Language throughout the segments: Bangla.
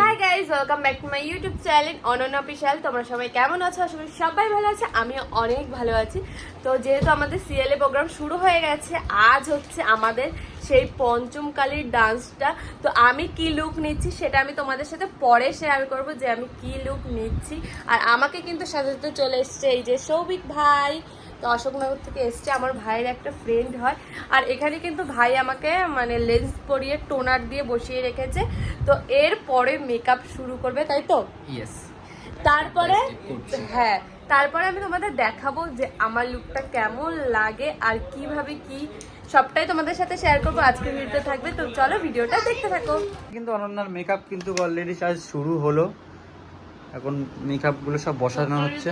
Hi guys welcome back to my YouTube channel Ananya official তোমরা সবাই কেমন আছো? আশা করি সবাই ভালো আছে আমিও অনেক ভালো আছি। তো যেহেতু আমাদের সিএলএ প্রোগ্রাম শুরু হয়ে গেছে আজ হচ্ছে আমাদের সেই পঞ্চমকালীর ডান্সটা তো আমি কি লুক নিচ্ছি সেটা আমি তোমাদের সাথে পরে শেয়ার করব যে আমি কি লুক নিচ্ছি। আর আমাকে কিন্তু সাজাতে চলে এসছে এই যে সৌভিক ভাই। তো অশোকনগর থেকে এসছে আমার ভাইয়ের একটা ফ্রেন্ড হয়। আর এখানে কিন্তু ভাই আমাকে মানে লেন্স পরিয়ে টোনার দিয়ে বসিয়ে রেখেছে। তো এর পরে মেকআপ শুরু করবে তাই তো? ইয়েস তারপরে হ্যাঁ তারপরে আমি তোমাদের দেখাবো যে আমার লুকটা কেমন লাগে আর কীভাবে কি। সবটাই তোমাদের সাথে শেয়ার করব আজকে ভিডিওতে থাকবে। তো চলো ভিডিওটা দেখতে থাকো। কিন্তু অনন্যার মেকআপ কিন্তু অলরেডি আজ শুরু হলো। এখন মেকআপগুলো সব বসানো হচ্ছে।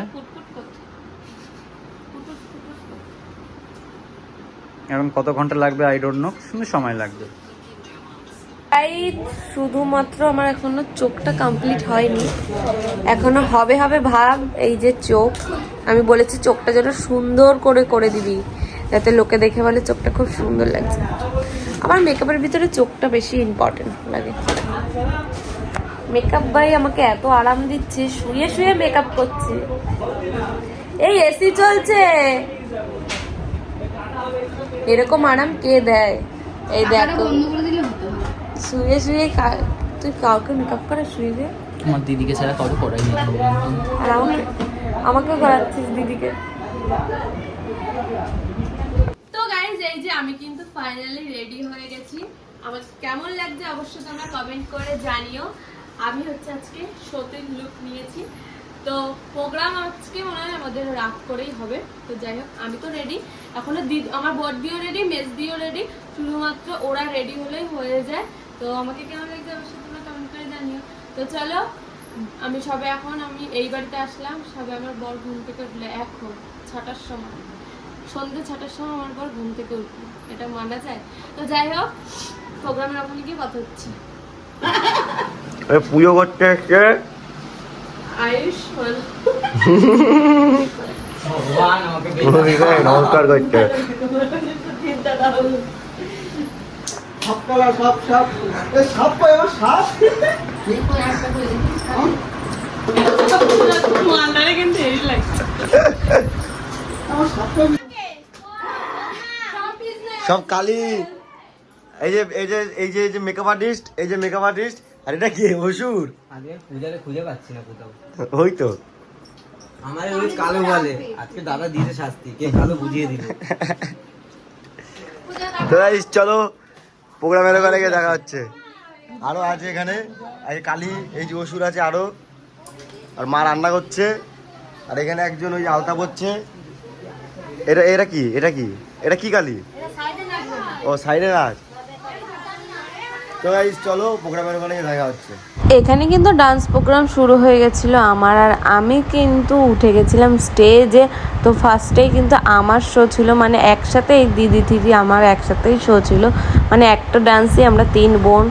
এখন কত ঘণ্টা লাগবে? আই ডোন্ট নো সুন্দর সময় লাগবে। তাই শুধুমাত্র আমার এখনও চোখটা কমপ্লিট হয়নি। এখনও হবে হবে ভাব, এই যে চোখ। আমি বলেছি চোখটা যেন সুন্দর করে করে দিবি, যাতে লোকে দেখে বলে চোখটা খুব সুন্দর লাগছে। আমার মেকআপের ভিতরে চোখটা বেশি ইম্পর্টেন্ট লাগে। মেকআপ ভাই আমাকে এত আরাম দিচ্ছে, শুয়ে শুয়ে মেকআপ করছে। এই এসি চলছে। এরকম আরাম কে দেয়? এই দেখো। শুয়ে শুয়ে কা- তুই কাউকে মেকআপ করে শুয়ে আমার দিদিকে ছাড়া কাউকে করাই নি আর আমাকে আমাকে করাচ্ছিস দিদিকে। তো গাইজ এই যে আমি কিন্তু ফাইনালি রেডি হয়ে গেছি। আমার কেমন লাগছে অবশ্যই তোমরা কমেন্ট করে জানিও। আমি হচ্ছে আজকে সতীর লুক নিয়েছি। তো প্রোগ্রাম আজকে মনে হয় আমাদের রাত করেই হবে। তো যাই হোক, আমি তো রেডি এখনও আমার বড়দিও রেডি মেজ দিও রেডি শুধুমাত্র ওরা রেডি হলেই হয়ে যায়। তো আমাকে কেমন লাগছে অবশ্যই তোমরা কমেন্ট করে জানিও। তো চলো, আমি সবে এখন আমি এই বাড়িতে আসলাম। সবে আমার বর ঘুম থেকে উঠলে, এখন ছটার সময়। সন্ধ্যে ছটার সময় আমার বর ঘুম থেকে উঠল। এটা মানা যায়? তো যাই হোক প্রোগ্রামের ওখানে গিয়ে কথা হচ্ছে। পুজো করতে নমস্কার করতে কিন্তু হেরি লাগছে। পাই সব কালি। এই যে এই যে এই যে এই যে মেকআপ আর্টিস্ট এই যে মেকআপ আর্টিস্ট আর এটা কি অসুর? আগে পূজারে খুঁজে পাচ্ছি না কোথাও। ওই তো। আমার ওই কালো বলে। আজকে দাদা দিয়েছে শাস্তি কে কালো বুঝিয়ে দিল। তো guys, চলো প্রোগ্রামের ওখানে গিয়ে দেখা হচ্ছে। আরও আছে এখানে। এই কালি এই যে অসুর আছে আরও। আর মা রান্না করছে। আর এখানে একজন ওই আলতা করছে এটা এটা কি? এটা কি? এটা কি কালি? ও সাইডে নাচ তো guys, চলো প্রোগ্রামের ওখানে দেখা হচ্ছে এখানে কিন্তু ডান্স প্রোগ্রাম শুরু হয়ে গেছিল আমার আর আমি কিন্তু উঠে গেছিলাম স্টেজে তো ফার্স্টেই কিন্তু আমার শো ছিল মানে একসাথে এই দিদি দিদি আমার একসাথেই শো ছিল মানে একটা ডান্সই আমরা তিন বোন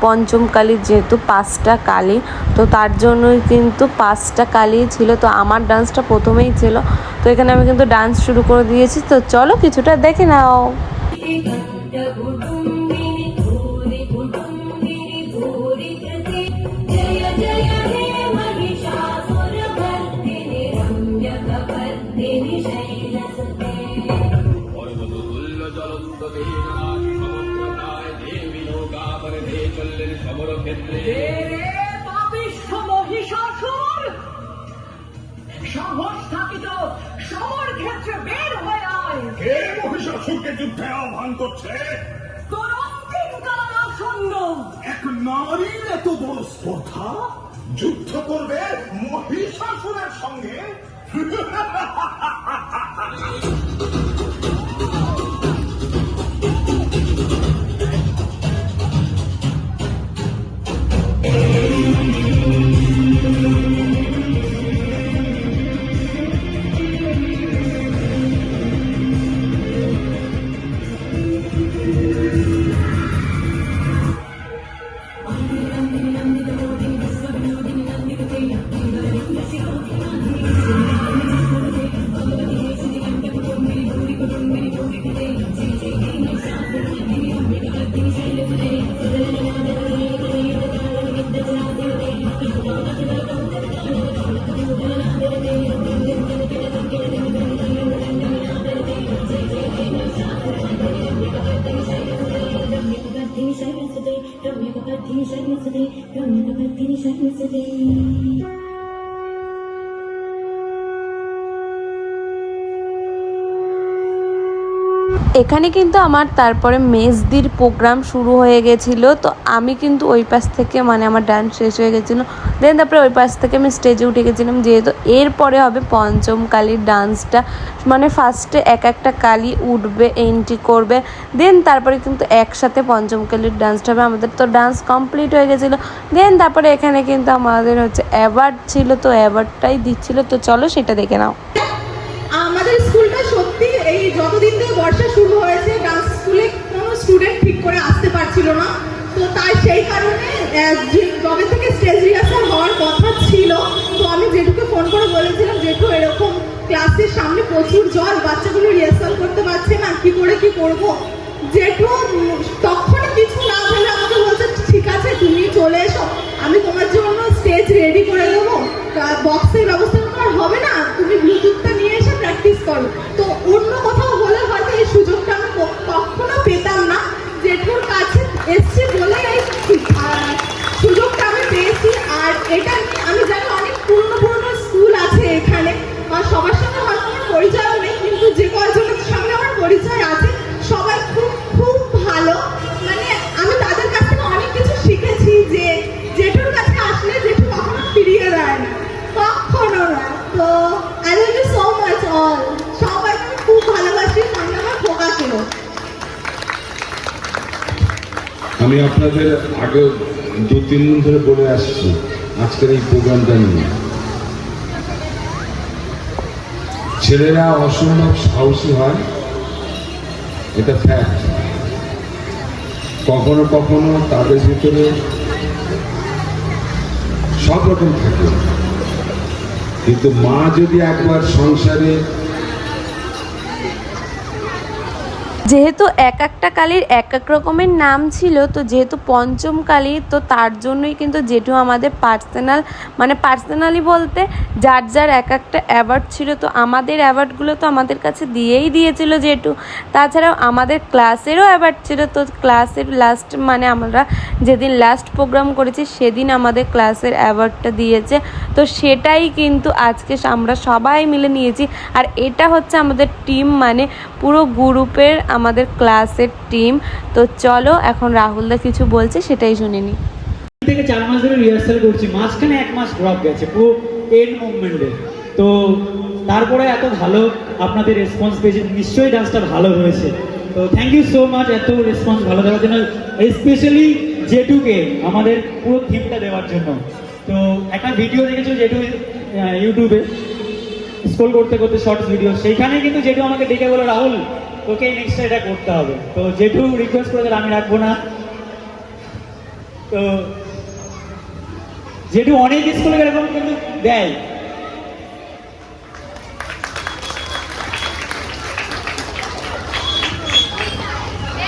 পঞ্চম কালীর যেহেতু পাঁচটা কালী তো তার জন্যই কিন্তু পাঁচটা কালী ছিল তো আমার ডান্সটা প্রথমেই ছিল তো এখানে আমি কিন্তু ডান্স শুরু করে দিয়েছি তো চলো কিছুটা দেখে নাও কে মহিষাসুরকে যুদ্ধে আহ্বান করছে? এক নারীর এত বড় স্পর্ধা যুদ্ধ করবে মহিষাসুরের সঙ্গে। এখানে কিন্তু আমার তারপরে মেজদির প্রোগ্রাম শুরু হয়ে গেছিল, তো আমি কিন্তু ওই পাশ থেকে মানে আমার ডান্স শেষ হয়ে গেছিল। দেন তারপরে ওই পাশ থেকে আমি স্টেজে উঠে গেছিলাম, যেহেতু এরপরে হবে পঞ্চম কালীর ডান্সটা মানে ফার্স্টে এক একটা কালী উঠবে এন্ট্রি করবে দেন তারপরে কিন্তু একসাথে পঞ্চম কালীর ডান্সটা হবে। আমাদের তো ডান্স কমপ্লিট হয়ে গেছিল। দেন তারপরে এখানে কিন্তু আমাদের হচ্ছে অ্যাওয়ার্ড ছিল, তো অ্যাওয়ার্ডটাই দিচ্ছিল, তো চলো সেটা দেখে নাও। যতদিন থেকে বর্ষা শুরু হয়েছে ডান্স স্কুলে কোনো স্টুডেন্ট ঠিক করে আসতে পারছিল না। তো তাই সেই কারণে আহ, যে কবে থেকে স্টেজ রিহার্সাল হওয়ার কথা ছিল তো আমি জেঠুকে ফোন করে বলেছিলাম জেঠু এরকম ক্লাসের সামনে প্রচুর জল বাচ্চাগুলো রিহার্সাল করতে পারছে না কি করে কি করব? জেঠু উম, তখনই কিছু না ভেবে আমাকে বলছে ঠিক আছে তুমি চলে এসো আমি তোমার জন্য স্টেজ রেডি করে দেবো। বক্সের ব্যবস্থা আমি আপনাদের আগে দু, তিন দিন ধরে বলে আসছি, আজকের এই প্রোগ্রামটা নিয়ে। ছেলেরা অসম্ভব সাহসী হয়, এটা ফ্যাক্ট কখনো কখনো তাদের ভিতরে সব রকম থাকে। কিন্তু মা যদি একবার সংসারে যেহেতু এক একটা কালীর এক এক রকমের নাম ছিল, তো যেহেতু পঞ্চম কালী, তো তার জন্যই কিন্তু জেঠু আমাদের পার্সোনাল মানে পার্সোনালি বলতে যার যার এক একটা অ্যাওয়ার্ড ছিল, তো আমাদের অ্যাওয়ার্ডগুলো তো আমাদের কাছে দিয়েই দিয়েছিল জেঠু। তাছাড়াও আমাদের ক্লাসেরও অ্যাওয়ার্ড ছিল, তো ক্লাসের লাস্ট মানে আমরা যেদিন লাস্ট প্রোগ্রাম করেছি, সেদিন আমাদের ক্লাসের অ্যাওয়ার্ডটা দিয়েছে। তো সেটাই কিন্তু আজকে আমরা সবাই মিলে নিয়েছি। আর এটা হচ্ছে আমাদের টিম মানে পুরো গ্রুপের আমাদের ক্লাসের টিম। তো চলো, এখন রাহুলদা কিছু বলছে, সেটাই শুনে নিই থেকে চার মাস ধরে রিহার্সাল করছি, মাঝখানে এক মাস ড্রপ গেছে, পুরো এন্ড মুভমেন্টে তো তারপরে এত ভালো আপনাদের রেসপন্স পেয়েছে, নিশ্চয়ই ডান্সটা ভালো হয়েছে। তো থ্যাংক ইউ সো মাচ এত রেসপন্স ভালো দেওয়ার জন্য স্পেশালি জেটুকে আমাদের পুরো থিমটা দেওয়ার জন্য। তো একটা ভিডিও দেখেছ জেটু ইউটিউবে স্ক্রোল করতে করতে শর্টস ভিডিও সেইখানে কিন্তু জেঠু আমাকে ডেকে বলো, রাহুল তোকে নেক্সট এটা করতে হবে। তো জেঠু রিকোয়েস্ট করেছেন আমি রাখব না। তো জেঠু অনেক স্কুলে এরকম কিন্তু দেয়।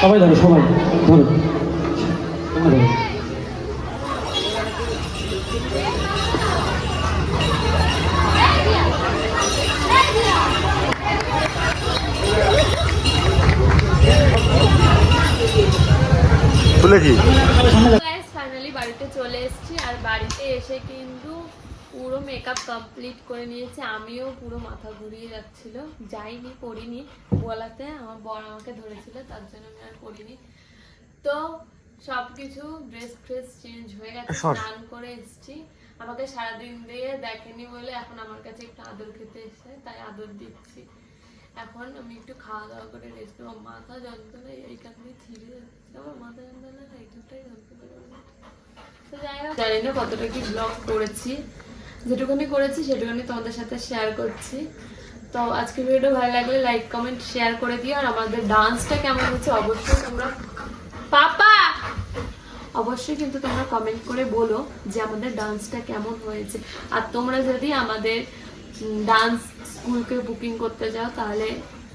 সবাই ধরো সবাই ধরো। ফাইনালি বাড়িতে চলে এসেছি আর বাড়িতে এসে কিন্তু পুরো মেকআপ কমপ্লিট করে নিয়েছি। আমিও পুরো মাথা ঘুরিয়ে যাচ্ছিল। যাইনি করিনি। বলাতে আমার বর আমাকে ধরেছিল তার জন্য আমি আর করিনি। তো সব কিছু ড্রেস ফ্রেস চেঞ্জ হয়ে গেছে স্নান করে এসেছি। আমাকে সারাদিন দিয়ে দেখেনি বলে এখন আমার কাছে একটু আদর খেতে এসেছে তাই আদর দিচ্ছি। এখন আমি একটু খাওয়া দাওয়া করে রেস্ট নেব। মাথা যন্ত্রণা এইখান দিয়ে ছিঁড়ে যাচ্ছে। না কতটা কি ব্লগ করেছি। যেটুকুনি করেছি, সেটুকুনি তোমাদের সাথে শেয়ার করছি। তো আজকে ভিডিও ভালো লাগলে লাইক কমেন্ট শেয়ার করে দিও। আর আমাদের ডান্সটা কেমন হচ্ছে অবশ্যই তোমরা পাপা! অবশ্যই কিন্তু তোমরা কমেন্ট করে বলো যে আমাদের ডান্সটা কেমন হয়েছে। আর তোমরা যদি আমাদের ডান্স স্কুলকে বুকিং করতে যাও, তাহলে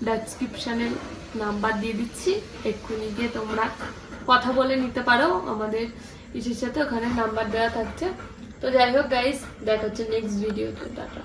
ডেসক্রিপশানে নাম্বার দিয়ে দিচ্ছি। এক্ষুনি গিয়ে তোমরা কথা বলে নিতে পারো আমাদের ইসের সাথে, ওখানে নাম্বার দেওয়া থাকছে। তো যাই হোক গাইস দেখা হচ্ছে নেক্সট ভিডিওতে টাটা।